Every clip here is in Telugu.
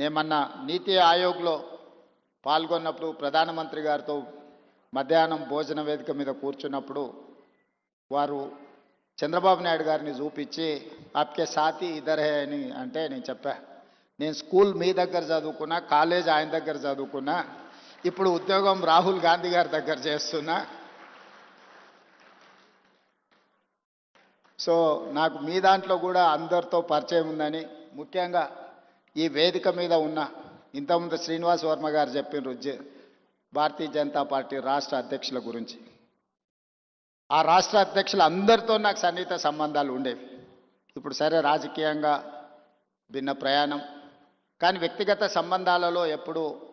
నేను మొన్న నీతి ఆయోగ్లో పాల్గొన్నప్పుడు ప్రధానమంత్రి గారితో మధ్యాహ్నం భోజన వేదిక మీద కూర్చున్నప్పుడు వారు చంద్రబాబు నాయుడు గారిని చూపించి ఆప్కే సాతి ఇద్దరే అని అంటే నేను చెప్పా. నేను స్కూల్ మీ దగ్గర చదువుకున్నా కాలేజ్ ఆయన దగ్గర చదువుకున్నా ఇప్పుడు ఉద్యోగం రాహుల్ గాంధీ గారి దగ్గర చేస్తున్నా. సో నాకు మీ దాంట్లో కూడా అందరితో పరిచయం ఉందని ముఖ్యంగా ఈ వేదిక మీద ఉన్న ఇంతకుముందు శ్రీనివాస్ వర్మ గారు చెప్పిన జ- భారతీయ జనతా పార్టీ రాష్ట్ర అధ్యక్షుల గురించి. ఆ రాష్ట్ర అధ్యక్షులు అందరితో నాకు సన్నిహిత సంబంధాలు ఉండేవి. ఇప్పుడు సరే రాజకీయంగా భిన్న ప్రయాణం. కానీ వ్యక్తిగత సంబంధాలలో ఎప్పుడు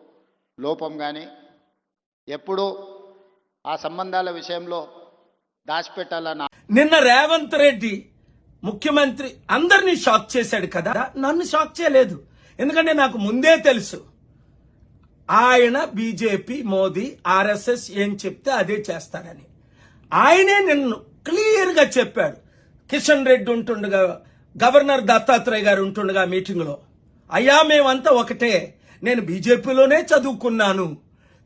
లోపం కానీ ఎప్పుడు ఆ సంబంధాల విషయంలో దాచిపెట్టాలన్న నిన్న రేవంత్ రెడ్డి ముఖ్యమంత్రి అందరినీ షాక్ చేశాడు కదా? నన్ను షాక్ చేయలేదు. ఎందుకంటే నాకు ముందే తెలుసు. ఆయన బీజేపీ మోదీ ఆర్ఎస్ఎస్ ఏం చెప్తే అదే చేస్తారని. ఆయనే నిన్ను క్లియర్గా చెప్పాడు. కిషన్ రెడ్డి ఉంటుండగా గవర్నర్ దత్తాత్రేయ గారు ఉంటుండగా మీటింగ్లో అయ్యా మేమంతా ఒకటే. నేను బీజేపీలోనే చదువుకున్నాను.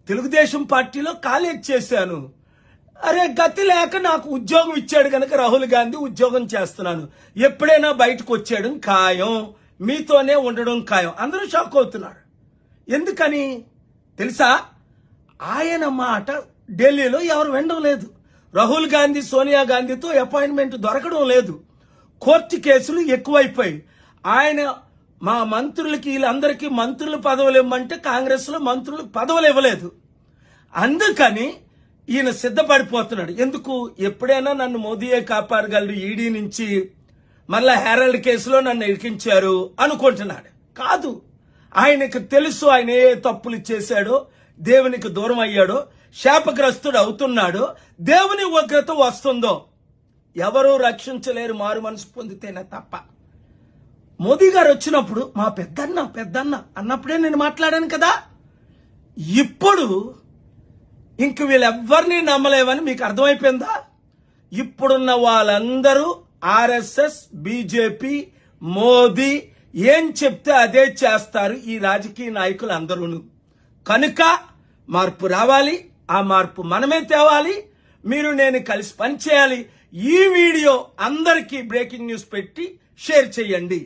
తెలుగుదేశం పార్టీలో కాలేజ్ చేశాను. అరే గతి లేక నాకు ఉద్యోగం ఇచ్చాడు కనుక రాహుల్ గాంధీ ఉద్యోగం చేస్తున్నాను. ఎప్పుడైనా బయటకు వచ్చాడు ఖాయం. మీతోనే ఉండడం ఖాయం. అందరూ షాక్ అవుతున్నారు. ఎందుకని? తెలుసా? ఆయన మాట ఢిల్లీలో ఎవరు వినడం లేదు. రాహుల్ గాంధీ సోనియా గాంధీతో అపాయింట్మెంట్ దొరకడం లేదు. కోర్టు కేసులు ఎక్కువైపోయి ఆయన మా మంత్రులకి వీళ్ళందరికీ మంత్రులు పదవులు ఇవ్వమంటే కాంగ్రెస్లో మంత్రులు మంత్రులకు పదవులు ఇవ్వలేదు. అందుకని ఈయన సిద్ధపడిపోతున్నాడు. ఎందుకు? ఎప్పుడైనా నన్ను మోదీయే కాపాడగలరు ఈడీ నుంచి మళ్ళా హెరాల్డ్ కేసులో నన్ను ఇరికించారు అనుకుంటున్నాడు. కాదు. ఆయనకు తెలుసు ఆయన ఏ తప్పులు చేశాడో దేవునికి దూరం అయ్యాడో శాపగ్రస్తుడు అవుతున్నాడో దేవుని ఉగ్రత వస్తుందో ఎవరూ రక్షించలేరు మారు మనసు పొందితేనే తప్ప. మోదీ గారు వచ్చినప్పుడు మా పెద్దన్న పెద్దన్న అన్నప్పుడే నేను మాట్లాడాను కదా. ఇప్పుడు ఇంక వీళ్ళెవ్వరిని నమ్మలేవని మీకు అర్థమైపోయిందా? ఇప్పుడున్న వాళ్ళందరూ ఆర్ఎస్ఎస్ బీజేపీ మోదీ ఏం చెప్తే అదే చేస్తారు ఈ రాజకీయ నాయకులు అందరూ కనుక మార్పు రావాలి ఆ మార్పు మనమే తేవాలి మీరు నేను కలిసి పనిచేయాలి. ఈ వీడియో అందరికీ బ్రేకింగ్ న్యూస్ పెట్టి షేర్ చేయండి.